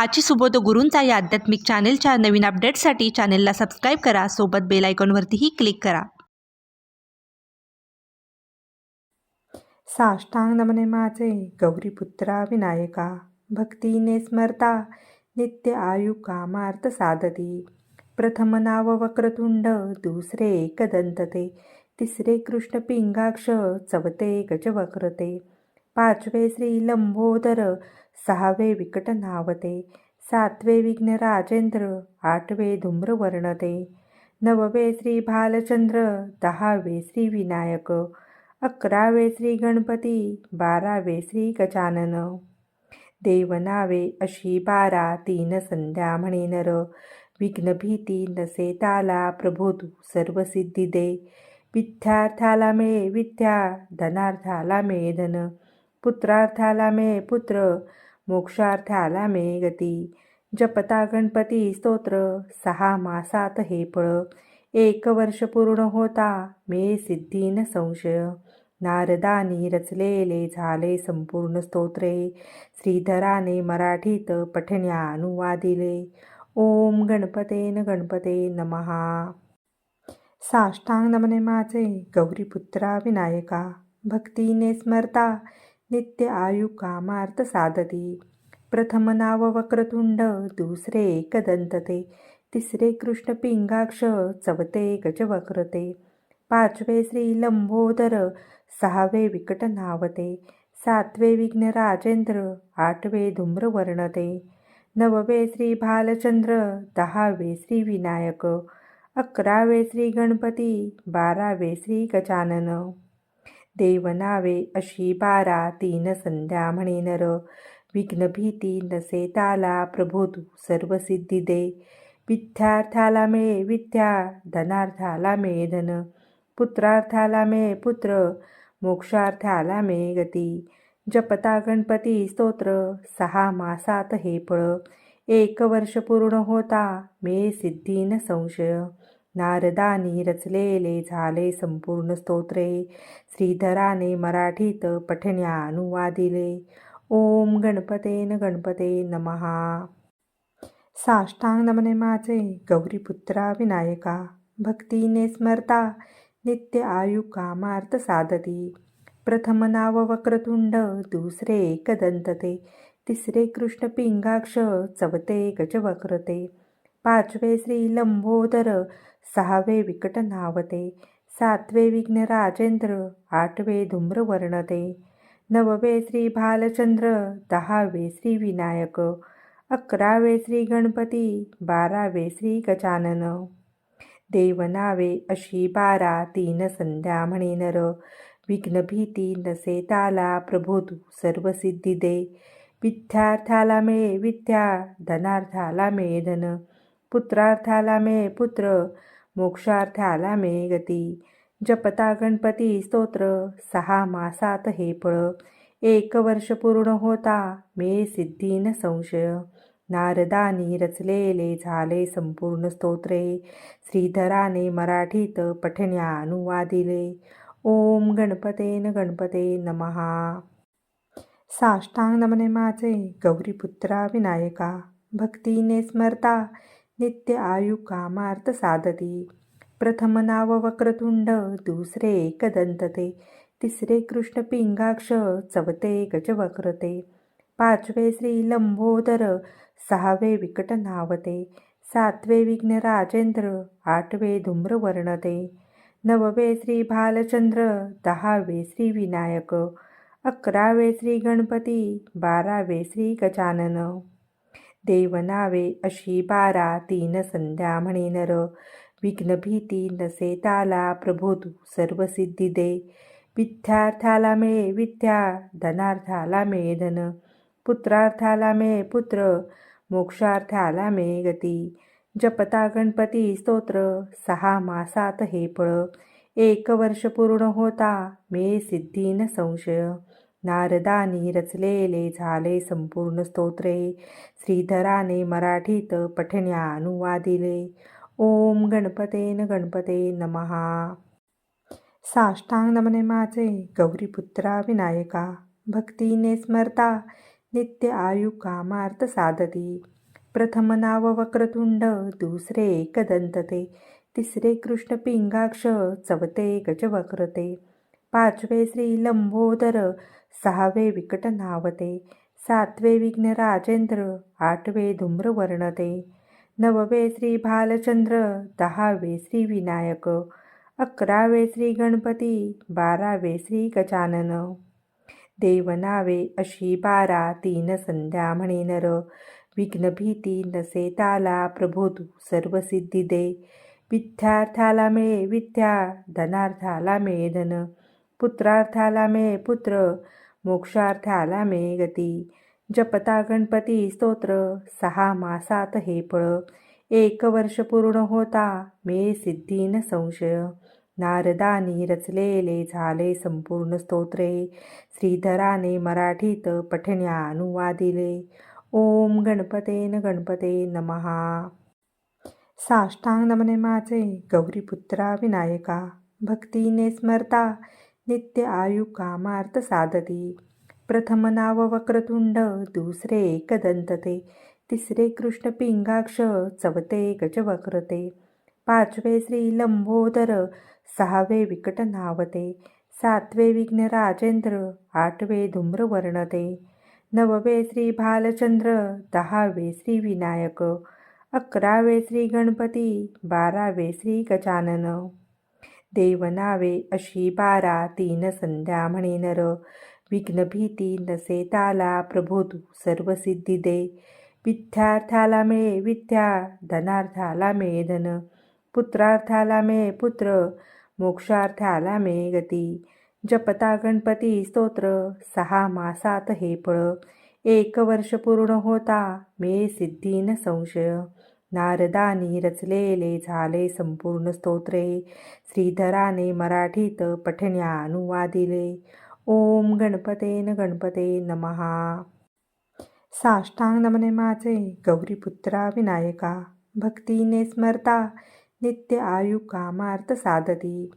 आजची सुबोध गुरूंचा या आध्यात्मिक चॅनेलच्या नवीन अपडेट्ससाठी चॅनेलला सबस्क्राईब करा. सोबत बेल आयकॉनवरतीही क्लिक करा. साष्टांग नमने माझे. गौरीपुत्रा विनायका. भक्तीने स्मरता. नित्य आयु कामार्थ साधती. प्रथम नाव वक्रतुंड दुसरे एकदंतते. तिसरे कृष्ण पिंगाक्ष चवते गजवक्रते. पाचवे श्री लंबोदर सहावे विकट नावते सातवे विघ्न राजेंद्र आठवे धूम्रवर्णते. नववे श्री भालचंद्र दहावे श्री विनायक अकरावे श्री गणपती बारावे श्री गजानन. देवनावे अशी बारा तीन संध्या म्हणे नर. विघ्नभीती नसे ताला प्रभो तू सर्व सिद्धी दे. विद्यार्थाला मिळे विद्या धनार्थाला मिळे धन. पुत्रार्थाला मिळे पुत्र मोक्षार्थाला मे गती. जपता गणपती स्तोत्र सहा मासात हे फळ. एक वर्ष पूर्ण होता मे सिद्धीन संशय. नारदानी रचलेले झाले संपूर्ण स्तोत्रे. श्रीधराने मराठीत पठण्या अनुवादिले ओम गणपतेन गणपते नमहा साष्टांग नमने माझे गौरीपुत्रा विनायका. भक्तीने स्मरता. नित्य आयु कामार्थ साधती. प्रथम नाव वक्रतुंड दुसरे एकदंतते तिसरे कृष्ण पिंगाक्ष चवथे गजवक्रते. पाचवे श्री लंबोदर सहावे विकट नावते. सातवे विघ्न राजेंद्र आठवे धूम्रवर्णते. नववे श्री भालचंद्र दहावे श्री विनायक अकरावे श्री गणपती बारावे श्री गजानन. देवनावे अशी बारा तीन संध्या म्हणे नर. विघ्नभीती नसे ताला प्रभो तू सर्व सिद्धी दे. विद्यार्थाला मिळे विद्या धनार्थाला मिळे धन. पुत्रार्थाला मिळे पुत्र मोक्षार्थाला मिळे गती. जपता गणपती स्तोत्र सहा मासात हे फळ. एक वर्ष पूर्ण होता मे सिद्धीन संशय. नारदानी रचलेले झाले संपूर्ण स्तोत्रे. श्रीधराने मराठीत पठण्या अनुवादिले. ओम गणपतेन गणपते नमहा साष्टांग नमने माझे गौरीपुत्रा विनायका. भक्तीने स्मरता नित्य आयु कामार्थ साधती. प्रथम नाव वक्रतुंड दुसरे एकदंतते तिसरे कृष्ण पिंगाक्ष चवथे गजवक्रते. पाचवे श्री लंबोदर सहावे विकट नावते सातवे विघ्न राजेंद्र आठवे धूम्रवर्णते नववे श्री भालचंद्र दहावे श्री विनायक अकरावे श्री गणपती बारावे श्री गजानन. देवनावे अशी बारा तीन संध्या म्हणे नर विघ्नभीती नसे ताला प्रभो तू सर्व सिद्धी दे विद्यार्थाला मिळे विद्या धनार्थाला मिळे धन पुत्रार्थाला मे पुत्र मोक्षार्थाला मे गती. जपता गणपती स्तोत्र सहा मासात हे फळ. एक वर्ष पूर्ण होता मे सिद्धी न संशय. नारदानी रचलेले झाले संपूर्ण स्तोत्रे. श्रीधराने मराठीत पठण्या अनुवादिले ओम गणपतेन गणपते नमहा साष्टांग नमने माझे गौरीपुत्रा विनायका. भक्तीने स्मरता. नित्य आयु कामार्थ साधती. प्रथम नाव वक्रतुंड दुसरे एकदंतते तिसरे कृष्ण पिंगाक्ष चवथे गजवक्रते. पाचवे श्री लंबोदर सहावे विकट नावते. सातवे विघ्न राजेंद्र आठवे धूम्रवर्णते. नववे श्री भालचंद्र दहावे श्री विनायक अकरावे श्री गणपती बारावे श्री गजानन. देवनावे अशी बारा तीन संध्या म्हणे नर. विघ्नभीती नसे ताला प्रभो तू सर्व सिद्धी दे. विद्यार्थाला मिळे विद्या धनार्थाला मिळे धन. पुत्रार्थाला मिळे पुत्र मोक्षार्थाला मिळे गती. जपता गणपती स्तोत्र सहा मासात हे फळ. एक वर्ष पूर्ण होता मे सिद्धी न संशय. नारदानी रचलेले झाले संपूर्ण स्तोत्रे. श्रीधराने मराठीत पठण्या अनुवादिले. ओम गणपतेन गणपते नमहा साष्टांग नमने माझे गौरीपुत्रा विनायका. भक्तीने स्मरता नित्य आयु कामार्थ साधती. प्रथम नाव वक्रतुंड दुसरे एकदंतते. तिसरे कृष्ण पिंगाक्ष चवते गजवक्रते. पाचवे श्री लंबोदर सहावे विकट नावते सातवे विघ्न राजेंद्र आठवे धूम्रवर्णते. नववे श्री भालचंद्र दहावे श्री विनायक अकरावे श्री गणपती बारावे श्री गजानन. देवनावे अशी बारा तीन संध्या म्हणे नर. विघ्नभीती नसे ताला प्रभोतु सर्व सिद्धी दे. विद्यार्थाला मिळे विद्या धनार्थाला मिळे धन. पुत्रार्थाला मिळे पुत्र मोक्षार्थाला मे गती जपता गणपती स्तोत्र सहा मासात हे फळ. एक वर्ष पूर्ण होता मे सिद्धीन संशय. नारदानी रचलेले झाले संपूर्ण स्तोत्रे. श्रीधराने मराठीत पठण्या अनुवादिले. ओम गणपतेन गणपते नमहा साष्टांग नमने माझे गौरीपुत्रा विनायका. भक्तीने स्मरता. नित्य आयु कामार्थ साधती. प्रथम नाव वक्रतुंड दुसरे एकदंतते तिसरे कृष्ण पिंगाक्ष चवथे गजवक्रते पाचवे श्री लंबोदर सहावे विकट नावते. सातवे विघ्न राजेंद्र आठवे धूम्रवर्णते. नववे श्री भालचंद्र दहावे श्री विनायक अकरावे श्री गणपती बारावे श्री गजानन. देवनावे अशी बारा तीन संध्या म्हणे नर. विघ्नभीती नसे ताला प्रभो तू सर्व सिद्धी दे. विद्यार्थाला मिळे विद्या धनार्थाला मिळे धन. पुत्रार्थाला मिळे पुत्र मोक्षार्थाला मिळे गती. जपता गणपती स्तोत्र सहा मासात हे फळ. एक वर्ष पूर्ण होता मे सिद्धी न संशय. नारदानी रचलेले झाले संपूर्ण स्तोत्रे. श्रीधराने मराठीत पठण्या अनुवादिले. ओम गणपतेन गणपते नमहा. साष्टांग नमने माझे गौरीपुत्रा विनायका. भक्तीने स्मरता नित्य आयु कामार्थ साधती.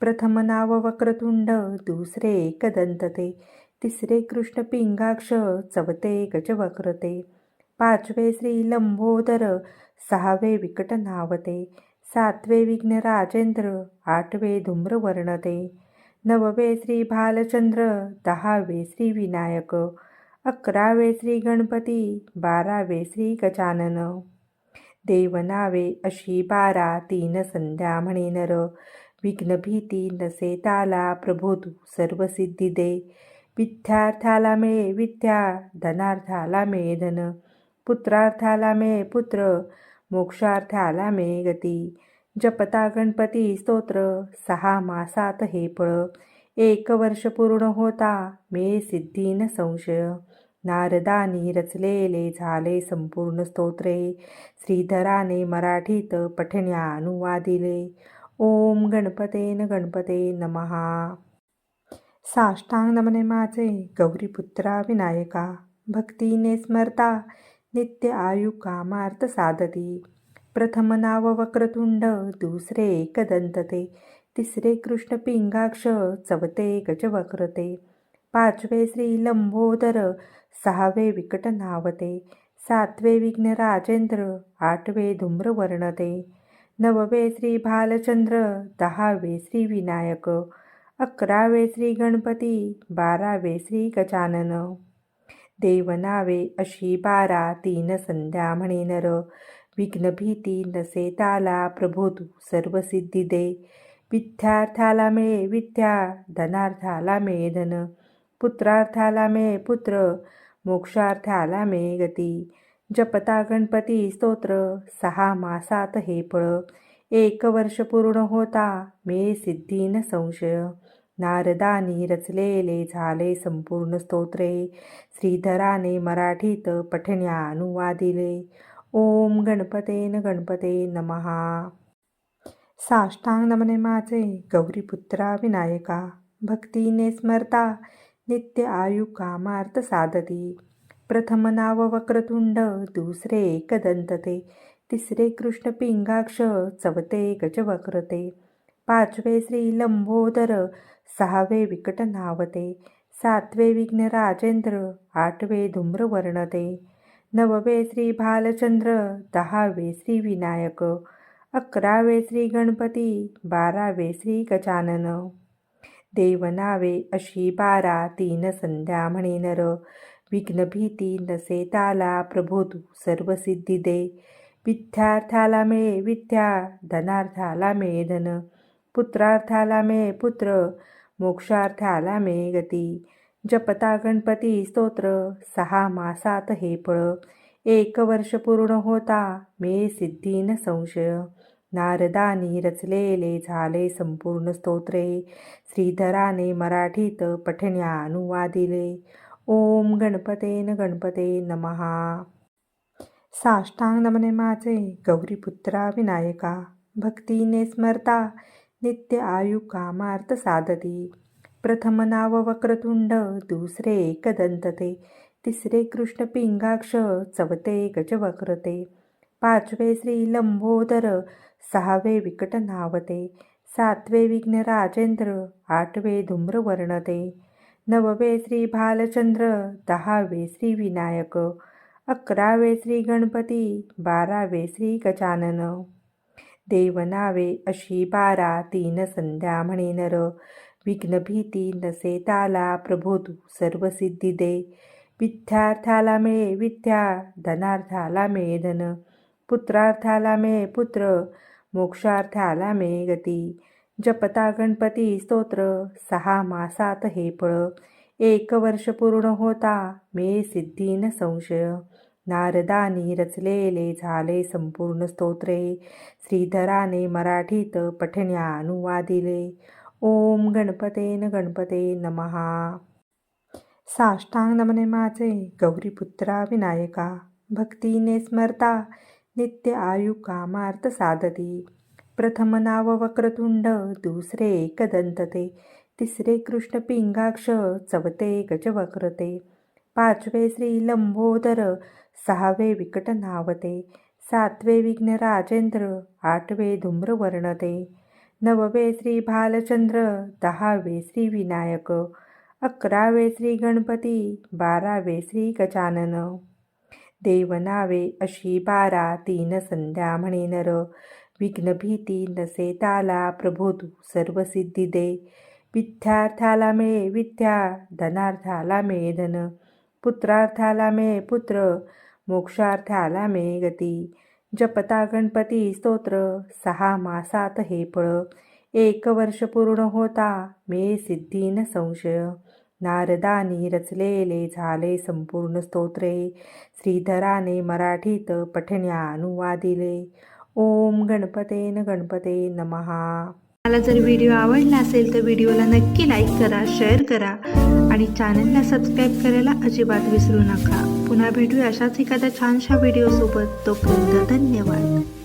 प्रथम नाव वक्रतुंड दुसरे एकदंतते. तिसरे कृष्ण पिंगाक्ष चवते गजवक्रते. पाचवे श्री लंबोदर सहावे विकट नावते सातवे विघ्न राजेंद्र आठवे धूम्रवर्णते. नववे श्री भालचंद्र दहावे श्री विनायक अकरावे श्री गणपती बारावे श्री गजानन. देवनावे अशी बारा तीन संध्या म्हणे नर. विघ्नभीती नसे ताला प्रभोतू सर्व सिद्धी दे. विद्यार्थाला मिळे विद्या धनार्थाला मिळे धन. पुत्रार्थाला मिळे पुत्र मोक्षार्थाला मे गती. जपता गणपती स्तोत्र सहा मासात हे फळ. एक वर्ष पूर्ण होता मे सिद्धी न संशय. नारदानी रचलेले झाले संपूर्ण स्तोत्रे. श्रीधराने मराठीत पठण्या अनुवादिले. ओम गणपतेन गणपते नमहा साष्टांग नमने माझे गौरीपुत्रा विनायका भक्तीने स्मरता. नित्य आयु कामार्थ साधती. प्रथम नाव वक्रतुंड दुसरे एकदंतते तिसरे कृष्ण पिंगाक्ष चवथे गजवक्रते पाचवे श्री लंबोदर सहावे विकट नावते. सातवे विघ्न राजेंद्र आठवे धूम्रवर्णते. नववे श्री भालचंद्र दहावे श्री विनायक अकरावे श्री गणपती बारावे श्री गजानन. देवनावे अशी बारा तीन संध्या म्हणे नर. विघ्नभीती नसे ताला प्रभो तू सर्व सिद्धी दे. विद्यार्थाला मिळे विद्या धनार्थाला मिळे धन. पुत्रार्थाला मिळे पुत्र मोक्षार्थाला मिळे गती. जपता गणपती स्तोत्र सहा मासात हे फळ. एक वर्ष पूर्ण होता मे सिद्धी न संशय. नारदानी रचलेले झाले संपूर्ण स्तोत्रे. श्रीधराने मराठीत पठण्या अनुवादिले. ओम गणपतेन गणपते नमहा साष्टांग नमने माझे गौरीपुत्रा विनायका. भक्तीने स्मरता नित्य आयु कामार्थ साधती. प्रथम नाव वक्रतुंड दुसरे एकदंतते. तिसरे कृष्ण पिंगाक्ष चवते गजवक्रते. पाचवे श्री लंबोदर सहावे विकट नावते. सातवे विघ्न राजेंद्र आठवे धूम्रवर्ण ते नववे श्री भालचंद्र दहावे श्री विनायक अकरावे श्री गणपती बारावे श्री गजानन. देवनावे अशी बारा तीन संध्या म्हणे नर. विघ्नभीती नसे ताला प्रभो तू सर्व सिद्धी दे. विद्यार्थाला मिळे विद्या धनार्थाला मिळे धन. पुत्रार्थाला मिळे पुत्र मोक्षार्थाला मे गती जपता गणपती स्तोत्र सहा मासात हे फळ. एक वर्ष पूर्ण होता मे सिद्धीन संशय. नारदानी रचलेले झाले संपूर्ण स्तोत्रे. श्रीधराने मराठीत पठण्या अनुवादिले. ओम गणपतेन गणपते नमहा साष्टांग नमने माझे गौरीपुत्रा विनायका. भक्तीने स्मरता. नित्य आयु कामार्थ साधती. प्रथम नाव वक्रतुंड दुसरे एकदंतते तिसरे कृष्ण पिंगाक्ष चवते गजवक्रते पाचवे श्री लंबोदर सहावे विकट नावते. सातवे विघ्न राजेंद्र आठवे धूम्रवर्णते. नववे श्री भालचंद्र दहावे श्री विनायक अकरावे श्री गणपती बारावे श्री गजानन. देवनावे अशी बारा तीन संध्या म्हणे नर. विघ्नभीती नसे ताला प्रभो तू सर्व सिद्धी दे. विद्यार्थाला मिळे विद्या धनार्थाला मिळे धन. पुत्रार्थाला मिळे पुत्र मोक्षार्थाला मिळे गती. जपता गणपती स्तोत्र सहा मासात हे फळ. एक वर्ष पूर्ण होता मे सिद्धी न संशय. नारदानी रचलेले झाले संपूर्ण स्तोत्रे. श्रीधराने मराठीत पठण्या अनुवादिले. ओम गणपतेन गणपते नमहा साष्टांग नमने माझे गौरीपुत्रा विनायका. भक्तीने स्मरता नित्य आयु कामार्थ साधती. प्रथम नाव वक्रतुंड दुसरे एकदंतते. तिसरे कृष्ण पिंगाक्ष चवथे गजवक्रते. पाचवे श्री लंबोदर सहावे विकट नावते सातवे विघ्न राजेंद्र आठवे धूम्रवर्णते नववे श्री भालचंद्र दहावे श्री विनायक अकरावे श्री गणपती बारावे श्री गजानन. देवनावे अशी बारा तीन संध्या म्हणे नर. विघ्नभीती नसे ताला प्रभो तू सर्व सिद्धी दे. विद्यार्थाला मिळे विद्या धनार्थाला मिळे धन. पुत्रार्थाला मिळे पुत्र मोक्षार्थाला मे गती जपता गणपती स्तोत्र सहा मासात हे फळ. एक वर्ष पूर्ण होता मे सिद्धीन संशय. नारदानी रचलेले झाले संपूर्ण स्तोत्रे. श्रीधराने मराठीत पठण्या अनुवादिले. ओम गणपतेन गणपते नमहा मला जर व्हिडिओ आवडला असेल तर व्हिडिओला नक्की लाईक करा शेअर करा आणि चॅनलला सबस्क्राईब करायला अजिबात विसरू नका. पुन्हा भेटूया अशाच एखाद्या छानशा व्हिडिओसोबत तोपर्यंत धन्यवाद.